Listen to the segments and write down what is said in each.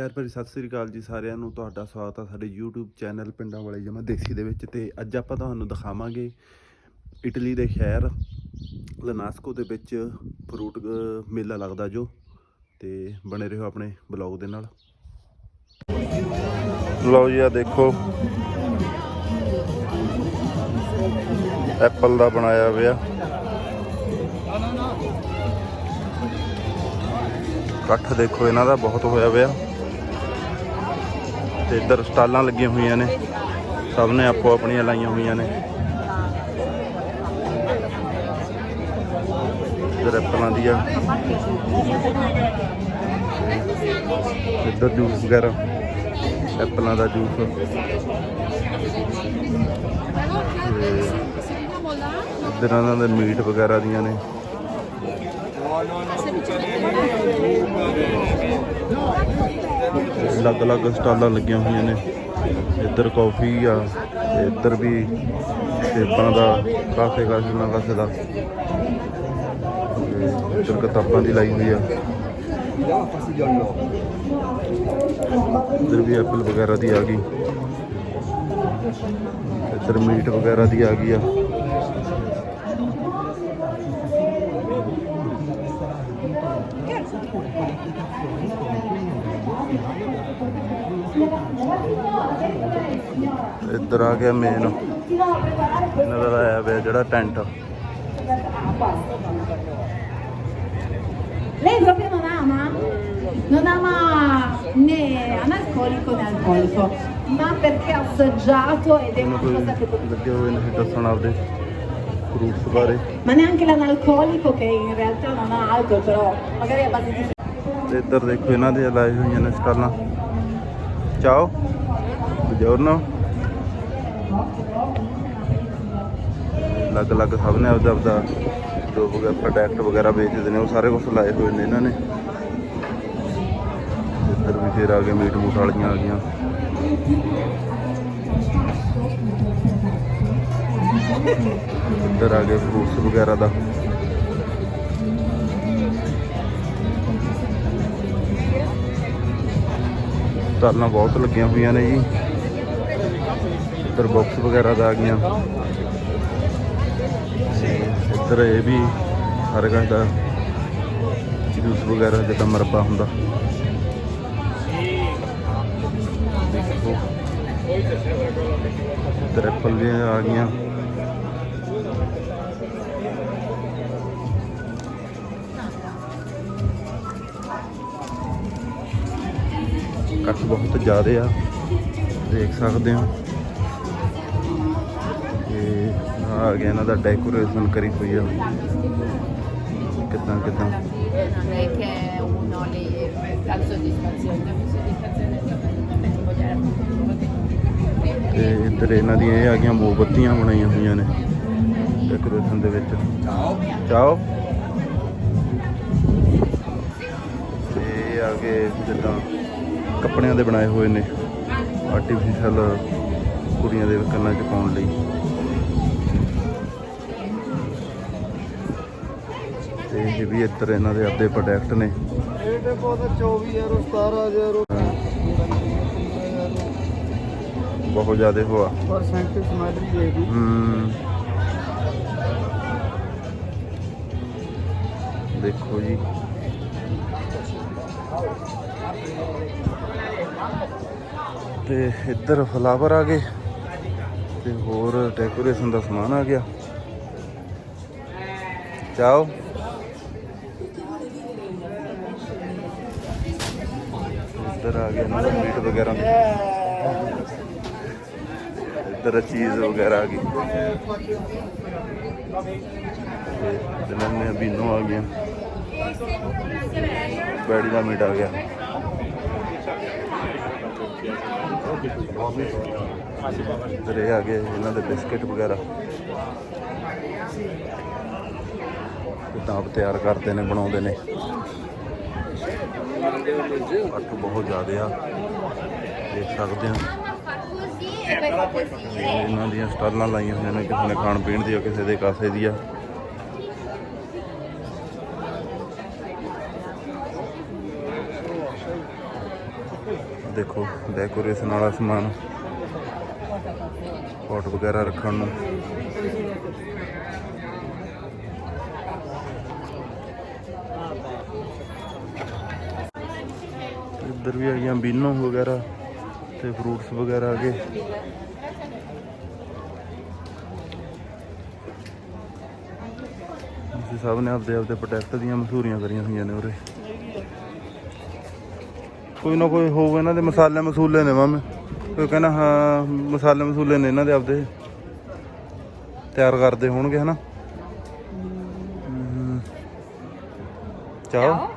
ਪਿਆਰ ਭਰੀ ਸਤਿ ਸ੍ਰੀ ਅਕਾਲ ਜੀ ਸਾਰਿਆਂ ਨੂੰ। ਤੁਹਾਡਾ ਸਵਾਗਤ ਹੈ ਸਾਡੇ YouTube ਚੈਨਲ ਪਿੰਡਾਂ ਵਾਲੇ ਜਮਾ ਦੇਸੀ ਦੇ ਵਿੱਚ। ਤੇ ਅੱਜ ਆਪਾਂ ਤੁਹਾਨੂੰ ਦਿਖਾਵਾਂਗੇ ਇਟਲੀ ਦੇ ਸ਼ਹਿਰ ਲਨਾਸਕੋ ਦੇ ਵਿੱਚ ਫਰੂਟ ਮੇਲਾ ਲੱਗਦਾ ਜੋ। ਤੇ ਬਣੇ ਰਹੋ ਆਪਣੇ ਬਲੌਗ ਦੇ ਨਾਲ। ਲਓ ਜੀ, ਆ ਦੇਖੋ। ਐਪਲ ਦਾ ਬਣਾਇਆ ਹੋਇਆ। ਇਕੱਠ ਦੇਖੋ, ਇਹਨਾਂ ਦਾ ਬਹੁਤ ਹੋਇਆ ਹੋਇਆ। ਤੇ ਇੱਧਰ ਸਟਾਲਾਂ ਲੱਗੀਆਂ ਹੋਈਆਂ ਨੇ। ਸਭ ਨੇ ਆਪੋ ਆਪਣੀਆਂ ਲਾਈਆਂ ਹੋਈਆਂ ਨੇ। ਇੱਧਰ ਐਪਲਾਂ ਦੀ ਆ ਇੱਧਰ ਜੂਸ ਵਗੈਰਾ। ਐਪਲਾਂ ਦਾ ਜੂਸ। ਇੱਧਰ ਉਹਨਾਂ ਦੇ ਮੀਟ ਵਗੈਰਾ ਦੀਆਂ ਨੇ। ਅਲੱਗ-ਅਲੱਗ ਸਟਾਲਾਂ ਲੱਗੀਆਂ ਹੋਈਆਂ ਨੇ। ਇੱਧਰ ਕਾਫੀ ਆ ਤੇ ਇੱਧਰ ਵੀ ਸੇਬਾਂ ਦਾ ਕਾਫੇ ਕਾਫੇ ਨਾ ਕਾਫੇ ਦਾ। ਇੱਧਰ ਕਿਤਾਬਾਂ ਦੀ ਲਾਈ ਹੋਈ ਆ। ਇੱਧਰ ਵੀ ਐਪਲ ਵਗੈਰਾ ਦੀ ਆ ਗਈ। ਇੱਧਰ ਮੀਟ ਵਗੈਰਾ ਦੀ ਆ ਗਈ ਆ। ਇੱਧਰ ਆ ਗਿਆ ਮੇਨ ਇਹਨਾਂ ਦਾ ਆਇਆ ਹੋਇਆ ਜਿਹੜਾ tent Lei proprio non ama? Non ama né analcolico né alcolico, ma perché ha assaggiato ed è ਉਹਨੂੰ una ਕੋਈ cosa che potete... ਲੱਗੇ ਹੋਏ ਨੇ ਦੱਸਣ ਆਪਦੇ ਫਰੂਟਸ ਬਾਰੇ Ma neanche l'analcolico che in realtà non ha alcol, però magari a base di... ਤੇ ਇੱਧਰ ਦੇਖੋ ਇਹਨਾਂ ਦੇ ਲਾਏ ਹੋਈਆਂ ਨੇ ਸਟਾਲਾਂ ਚਾਓ ਬੁਝੋਰਨੋ ਅਲੱਗ-ਅਲੱਗ ਸਭ ਨੇ ਆਪਦਾ ਆਪਦਾ ਜੋ ਵਗੈਰਾ ਪ੍ਰੋਡਕਟ ਵਗੈਰਾ ਵੇਚਦੇ ਨੇ, ਉਹ ਸਾਰੇ ਕੁਝ ਲਾਏ ਹੋਏ ਨੇ ਇਹਨਾਂ ਨੇ। ਇੱਧਰ ਵੀ ਫੇਰ ਆ ਗਏ ਮੀਟ ਮੂਟ ਵਾਲੀਆਂ ਆ ਗਈਆਂ। ਇੱਧਰ ਆ ਗਏ ਫਰੂਟਸ ਵਗੈਰਾ ਦਾ। ਸਟਾਲਾਂ ਬਹੁਤ ਲੱਗੀਆਂ ਹੋਈਆਂ ਨੇ ਜੀ। ਇੱਧਰ ਬਾਕਸ ਵਗੈਰਾ ਦਾ ਆ ਗਈਆਂ। ਇੱਧਰ ਇਹ ਵੀ ਹਰ ਕੁਛ ਦਾ ਜੂਸ ਵਗੈਰਾ ਜਿੱਦਾਂ ਮਰਬਾ ਹੁੰਦਾ। ਦੇਖੋ। ਇੱਧਰ ਐਪਲ ਵੀ ਆ ਗਈਆਂ। ਕੱਟ ਬਹੁਤ ਜ਼ਿਆਦਾ ਆ, ਦੇਖ ਸਕਦੇ ਹੋ। ਆ ਗਿਆ ਇਹਨਾਂ ਦਾ ਡੈਕੋਰੇਸ਼ਨ ਕਰੀ ਹੋਈ ਆ। ਕਿੱਦਾਂ ਕਿੱਦਾਂ? non ਤੇ ਇੱਧਰ ਇਹਨਾਂ ਦੀਆਂ ਇਹ ਆ ਗਈਆਂ ਮੋਮਬੱਤੀਆਂ ਬਣਾਈਆਂ ਹੋਈਆਂ ਨੇ ਡੈਕੋਰੇਸ਼ਨ ਦੇ ਵਿੱਚ। ਚਾਓ ਤੇ ਇਹ ਆ ਗਏ ਜਿੱਦਾਂ ਕੱਪੜਿਆਂ ਦੇ ਬਣਾਏ ਹੋਏ ਨੇ। ਆਰਟੀਫੀਸ਼ੀਅਲ ਕੁੜੀਆਂ ਦੇ ਕੰਨਾਂ 'ਚ ਪਾਉਣ ਲਈ। ਇਹ ਵੀ ਇੱਧਰ ਇਹਨਾਂ ਦੇ ਆਪਦੇ ਪ੍ਰੋਡਕਟ ਨੇ। ਇਹਦੇ ਕੋਲ 24 ਯੂਰੋ 17 ਯੂਰੋ ਬਹੁਤ ਜ਼ਿਆਦਾ ਹੋਆ। ਪਰਸੈਂਟੇਜ ਸਮੈਟਰੀ ਹੈ। ਦੀ ਦੇਖੋ ਜੀ। ਤੇ ਇੱਧਰ ਫਲਾਵਰ ਆ ਗਏ। ਤੇ ਹੋਰ ਡੈਕੋਰੇਸ਼ਨ ਦਾ ਸਮਾਨ ਆ ਗਿਆ। ਚਾਓ ਇੱਧਰ ਆ ਗਿਆ ਨਾ ਮੀਟ ਵਗੈਰਾ। ਇੱਧਰ ਚੀਜ਼ ਵਗੈਰਾ ਆ ਗਈ। ਤੇ ਜਨਨੇ ਬੀਨੋ ਆ ਗਿਆ ਬੈੜੀ ਦਾ ਮੀਟ ਆ ਗਿਆ। ਇੱਧਰ ਇਹ ਆ ਗਏ ਇਹਨਾਂ ਦੇ ਬਿਸਕਟ ਵਗੈਰਾ। ਕਿਤਾਬ ਤਿਆਰ ਕਰਦੇ ਨੇ, ਬਣਾਉਂਦੇ ਨੇ। ਅੱਠ ਬਹੁਤ ਜ਼ਿਆਦਾ ਆ। ਦੇਖ ਸਕਦੇ ਹੋ ਤੇ ਇਹਨਾਂ ਦੀਆਂ ਸਟਾਲਾਂ ਲਾਈਆਂ ਹੋਈਆਂ ਨੇ, ਕਿਸੇ ਨੇ ਖਾਣ ਪੀਣ ਦੀ ਆ, ਕਿਸੇ ਦੇ ਕਾਸੇ ਦੀ ਆ। ਦੇਖੋ ਡੈਕੋਰੇਸ਼ਨ ਵਾਲਾ ਸਮਾਨ। ਪੋਟ ਵਗੈਰਾ ਰੱਖਣ ਨੂੰ। ਇੱਧਰ ਵੀ ਆਈਆਂ ਬੀਨੋ ਵਗੈਰਾ ਤੇ ਫਰੂਟਸ ਵਗੈਰਾ ਆ ਗਏ। ਤੁਸੀਂ ਸਭ ਨੇ ਆਪਦੇ ਆਪਦੇ ਪ੍ਰੋਡਕਟ ਦੀਆਂ ਮਸ਼ਹੂਰੀਆਂ ਕਰੀਆਂ ਹੋਈਆਂ ਨੇ ਉਰੇ। ਕੋਈ ਨਾ ਕੋਈ ਹੋਊਗਾ ਇਹਨਾਂ ਦੇ ਮਸਾਲੇ ਮਸੂਲੇ ਨੇ ਮਾਮੇ। ਕੋਈ ਕਹਿੰਦਾ ਹਾਂ ਮਸਾਲੇ ਮਸੂਲੇ ਨੇ ਇਹਨਾਂ ਦੇ ਆਪਦੇ। ਤਿਆਰ ਕਰਦੇ ਹੋਣਗੇ ਹਨਾ। ਚਾਹ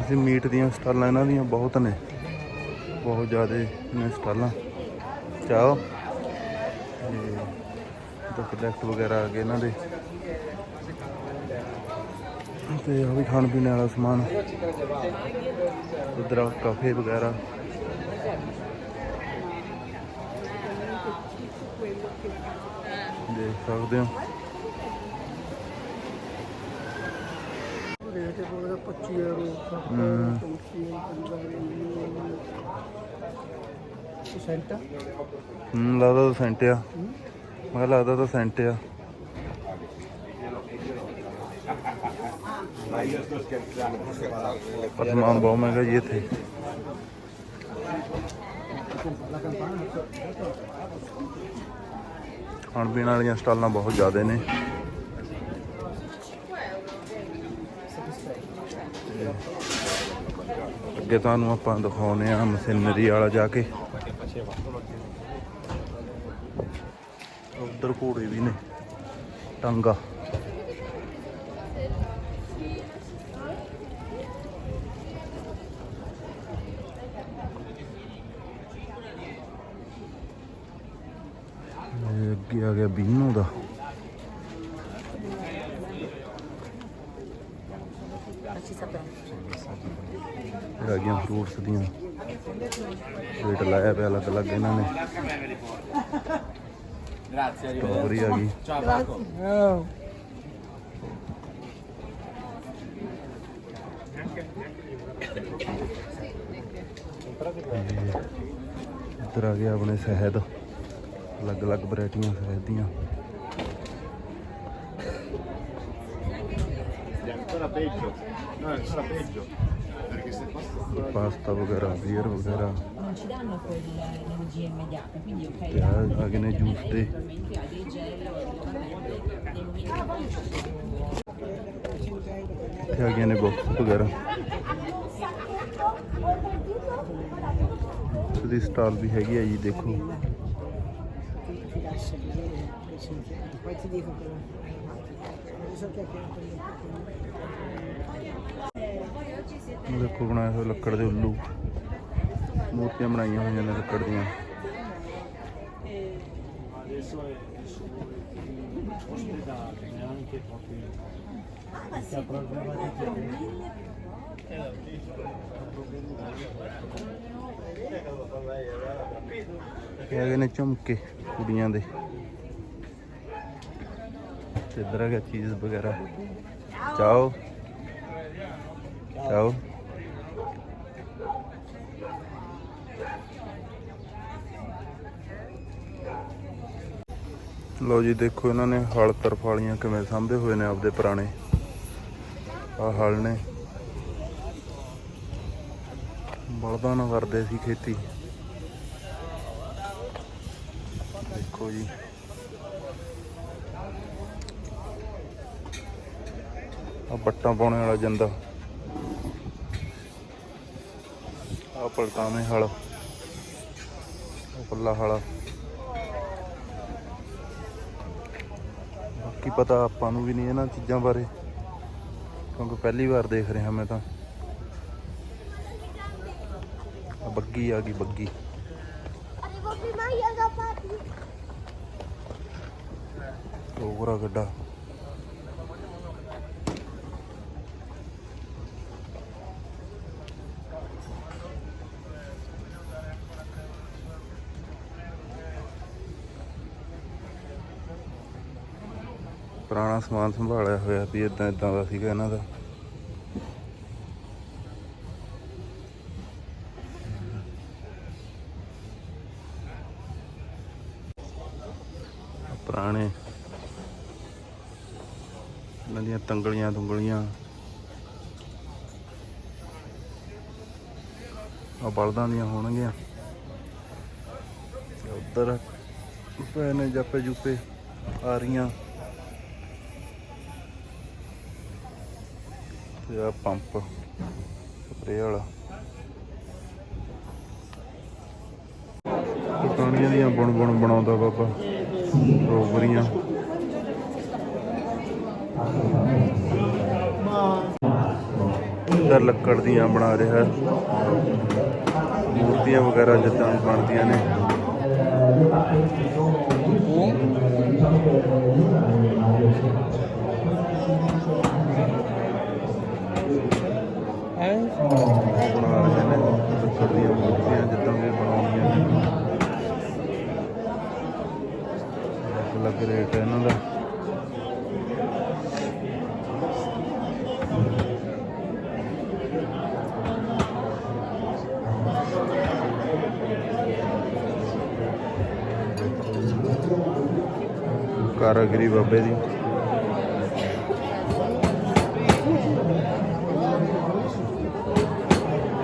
ਅਸੀਂ ਮੀਟ ਦੀਆਂ ਸਟਾਲਾਂ, ਇਹਨਾਂ ਦੀਆਂ ਬਹੁਤ ਨੇ। ਬਹੁਤ ਜ਼ਿਆਦਾ ਨੇ ਸਟਾਲਾਂ। ਚਾਹ ਤੇ ਪ੍ਰੋਡਕਟ ਵਗੈਰਾ ਆ ਗਏ ਇਹਨਾਂ ਦੇ। ਤੇ ਉਹ ਵੀ ਖਾਣ ਪੀਣ ਵਾਲਾ ਸਮਾਨ। ਉਧਰ ਕਾਫੇ ਵਗੈਰਾ। ਦੇਖ ਸਕਦੇ ਹੋ। ਰੇਟ ਉਹਦਾ 25 ਯੂਰੋ ਹਮ। ਹੂੰ, ਲੱਗਦਾ ਤਾਂ ਸੈਂਟ ਆ। ਮੈਂ ਕਿਹਾ ਲੱਗਦਾ ਤਾਂ ਸੈਂਟ ਆ। ਪਰ ਬਹੁਤ ਮਹਿੰਗਾ ਜੀ ਇੱਥੇ। ਖਾਣ ਪੀਣ ਵਾਲੀਆਂ ਸਟਾਲਾਂ ਬਹੁਤ ਜ਼ਿਆਦਾ ਨੇ। ਅੱਗੇ ਤੁਹਾਨੂੰ ਆਪਾਂ ਦਿਖਾਉਨੇ ਆ ਮਸ਼ੀਨਰੀ ਵਾਲਾ ਜਾ ਕੇ। ਉਧਰ ਘੋੜੇ ਵੀ ਨੇ, ਟਾਂਗਾ। ਇਹ ਅੱਗੇ ਆ ਗਿਆ ਬੀਨੋ ਦਾ। ਇਹ ਆ ਗਈਆਂ ਫਰੂਟਸ ਦੀਆਂ। ਰੇਟ ਲਾਇਆ ਪਿਆ ਅਲੱਗ ਅਲੱਗ ਇਹਨਾਂ ਨੇ। ਸਟ੍ਰਾਬੇਰੀ ਆ ਗਈ। ਇੱਧਰ ਆ ਗਿਆ ਆਪਣੇ ਸ਼ਹਿਦ। ਅਲੱਗ ਅਲੱਗ ਵੈਰਾਈਟੀਆਂ ਸ਼ਹਿਦ ਦੀਆਂ। ਪਾਸਤਾ ਵਗੈਰਾ ਬੀਅਰ ਵਗੈਰਾ non ci danno quell'energia immediata, quindi ok, ਤੇ ਆ ਆ ਗਏ ਨੇ ਜੂਸ ਦੇ naturalmente ha dei gel o dei dei ਇੱਥੇ ਆ ਗਏ ਨੇ ਬਾਕਸ ਵਗੈਰਾ ਇਸ ਦੀ ਸਟਾਲ ਵੀ ਹੈਗੀ ਆ ਜੀ ਦੇਖੋ Poi ti dico che non so che ਦੇਖੋ ਬਣਾਏ ਹੋਏ ਲੱਕੜ ਦੇ ਉੱਲੂ। ਮੂਰਤੀਆਂ ਬਣਾਈਆਂ ਹੋਈਆਂ ਨੇ ਲੱਕੜ ਦੀਆਂ। ਹੈਗੇ ਨੇ ਝੁਮਕੇ ਕੁੜੀਆਂ ਦੇ। ਤੇ ਇੱਧਰ ਹੈਗਾ ਚੀਜ਼ ਵਗੈਰਾ। ਚਾਓ ਚਾਓ ਲੋ ਜੀ, ਦੇਖੋ ਇਹਨਾਂ ਨੇ ਹਲ ਤਰਫਾਲੀਆਂ ਕਿਵੇਂ ਸਾਂਭੇ ਹੋਏ ਨੇ ਆਪਦੇ ਪੁਰਾਣੇ। ਆ ਹਲ ਨੇ। ਬਲਦਾਂ ਨਾਲ ਕਰਦੇ ਸੀ ਖੇਤੀ। ਦੇਖੋ ਜੀ। ਆ ਬੱਟਾਂ ਪਾਉਣੇ ਵਾਲਾ ਜੰਦਾ। ਆ ਪਲਟਾਵੇਂ ਹਲ। ਉਹ ਪੱਲਾ ਹਲ। ਬਾਕੀ ਪਤਾ ਆਪਾਂ ਨੂੰ ਵੀ ਨਹੀਂ ਇਹਨਾਂ ਚੀਜ਼ਾਂ ਬਾਰੇ ਕਿਉਂਕਿ ਪਹਿਲੀ ਵਾਰ ਦੇਖ ਰਿਹਾ ਮੈਂ ਤਾਂ। ਬੱਗੀ ਆ ਗਈ ਬੱਗੀ। te. ਟੋਕਰਾ ਗੱਡਾ। ਪੁਰਾਣਾ ਸਮਾਨ ਸੰਭਾਲਿਆ ਹੋਇਆ ਵੀ ਇਦਾਂ ਇਦਾਂ ਦਾ ਸੀਗਾ ਇਹਨਾਂ ਦਾ। ਪੁਰਾਣੇ ਇਹਨਾਂ ਦੀਆਂ ਤੰਗਲੀਆਂ ਤੁੰਗਲੀਆਂ। ਆ ਬਲਦਾਂ ਦੀਆਂ ਹੋਣਗੀਆਂ। ਤੇ ਉੱਧਰ ਪਏ ਨੇ ਜਾਪੇ ਜੁਪੇ ਆ ਰਹੀਆਂ। ਤੇ ਆ ਪੰਪ ਸਪਰੇ ਵਾਲਾ। ਪਾਣੀਆਂ ਦੀਆਂ ਬੁਣ ਬੁਣ ਬਣਾਉਂਦਾ ਬਾਬਾ। ਰੋਬਰੀਆਂ। ਇੱਧਰ ਲੱਕੜ ਦੀਆਂ ਬਣਾ ਰਿਹਾ। ਮੂਰਤੀਆਂ ਵਗੈਰਾ ਜਿੱਦਾਂ ਬਣਦੀਆਂ ਨੇ। ਉਹ ਬਣਾ ਰਹੇ ਨੇ ਲੱਕੜ ਦੀਆਂ ਮੂਰਤੀਆਂ ਜਿੱਦਾਂ ਵੀ ਬਣਾਉਣੀਆਂ ਨੇ ਅਲੱਗ ਰੇਟ ਇਹਨਾਂ ਦਾ ਕਾਰਾਗਰੀ ਬਾਬੇ ਦੀ।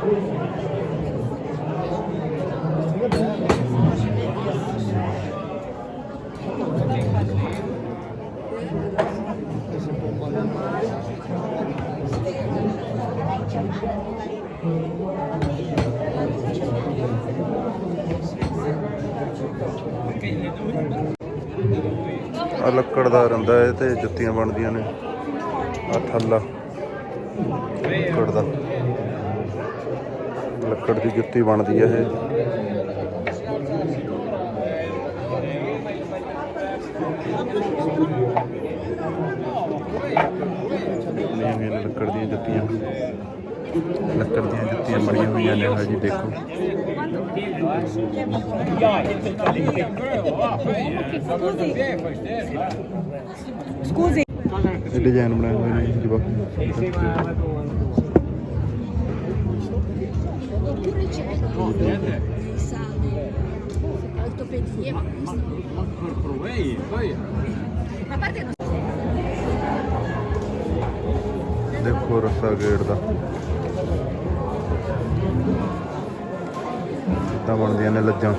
ਆ ਲੱਕੜ ਦਾ ਰੰਦਾ ਇਹ ਤੇ ਜੁੱਤੀਆਂ ਬਣਦੀਆਂ ਨੇ। ਆ ਥੱਲਾ। ਲੱਕੜ ਦਾ। ਲੱਕੜ ਦੀ ਜੁੱਤੀ ਬਣਦੀ ਹੈ ਇਹ। ਬਣੀਆਂ ਹੋਈਆਂ ਨੇ ਲੱਕੜ ਦੀਆਂ ਜੁੱਤੀਆਂ। ਲੱਕੜ ਦੀਆਂ ਜੁੱਤੀਆਂ ਬਣੀਆਂ ਹੋਈਆਂ ਨੇ ਹਾਜੀ ਦੇਖੋ। ਇਹ ਡਿਜ਼ਾਈਨ ਬਣਾਏ ਹੋਏ ਨੇ ਜਵਾਕ Oppure c'è il sale, ortopedia, ma a parte non ਦੇਖੋ ਰੱਸਾ ਗੇੜ ਦਾ ਕਿੱਦਾਂ ਬਣਦੀਆਂ ਨੇ ਲੱਜਾਂ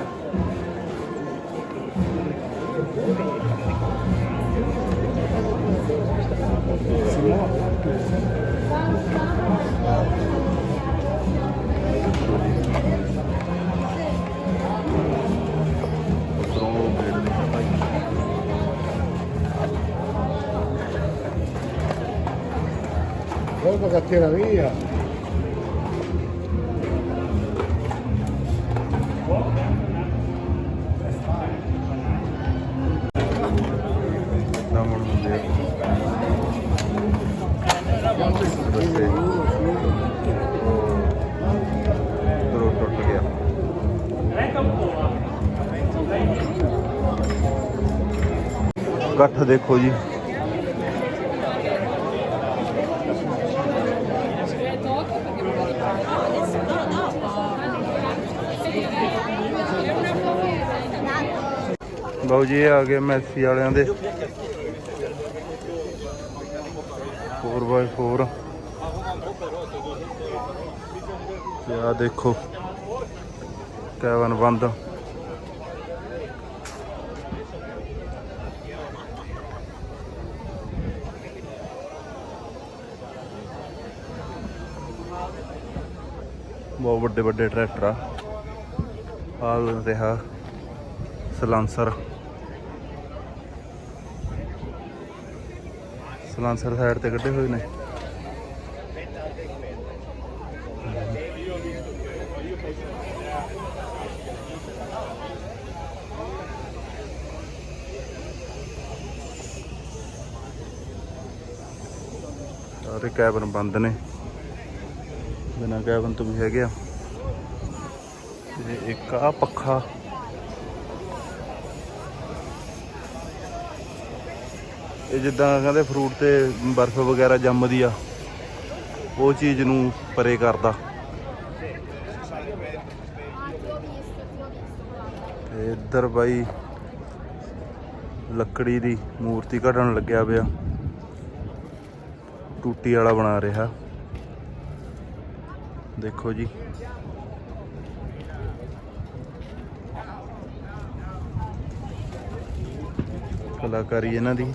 Volvo che tira via. ਕਿੱਦਾਂ ਬਣਦੇ ਆ ਰੱਸੇ ਉੱਧਰੋਂ ਟੁੱਟ ਗਿਆ ਗੱਠ ਦੇਖੋ ਜੀ ਬਾਊ ਜੀ, ਇਹ ਆ ਗਏ ਮੈਸੀ ਵਾਲਿਆਂ ਦੇ। 4x4 ਤੇ ਆ ਦੇਖੋ ਕੈਵਨ ਬੰਦ। ਬਹੁਤ ਵੱਡੇ ਵੱਡੇ ਟਰੈਕਟਰ ਆ। ਹਾਲ ਰਿਹਾ ਸਲਾਂਸਰ। ਸਲਾਂਸਰ ਸਾਈਡ ਤੇ ਕੱਢੇ ਹੋਏ ਨੇ। ਸਾਰੇ ਕੈਬਨ ਬੰਦ ਨੇ। ਬਿਨਾਂ ਕੈਬਨ ਤੋਂ ਵੀ ਹੈਗੇ ਆ। ਤੇ ਇੱਕ ਆ ਪੱਖਾ ਇਹ ਜਿੱਦਾਂ ਕਹਿੰਦੇ ਫਰੂਟ ਤੇ ਬਰਫ਼ ਵਗੈਰਾ ਜੰਮਦੀ ਆ, ਉਹ ਚੀਜ਼ ਨੂੰ ਪਰੇ ਕਰਦਾ। ਤੇ ਇੱਧਰ ਬਾਈ ਲੱਕੜੀ ਦੀ ਮੂਰਤੀ ਘੜਨ ਲੱਗਿਆ ਪਿਆ। ਟੂਟੀ ਵਾਲਾ ਬਣਾ ਰਿਹਾ। ਦੇਖੋ ਜੀ। ਕਲਾਕਾਰੀ ਇਹਨਾਂ ਦੀ।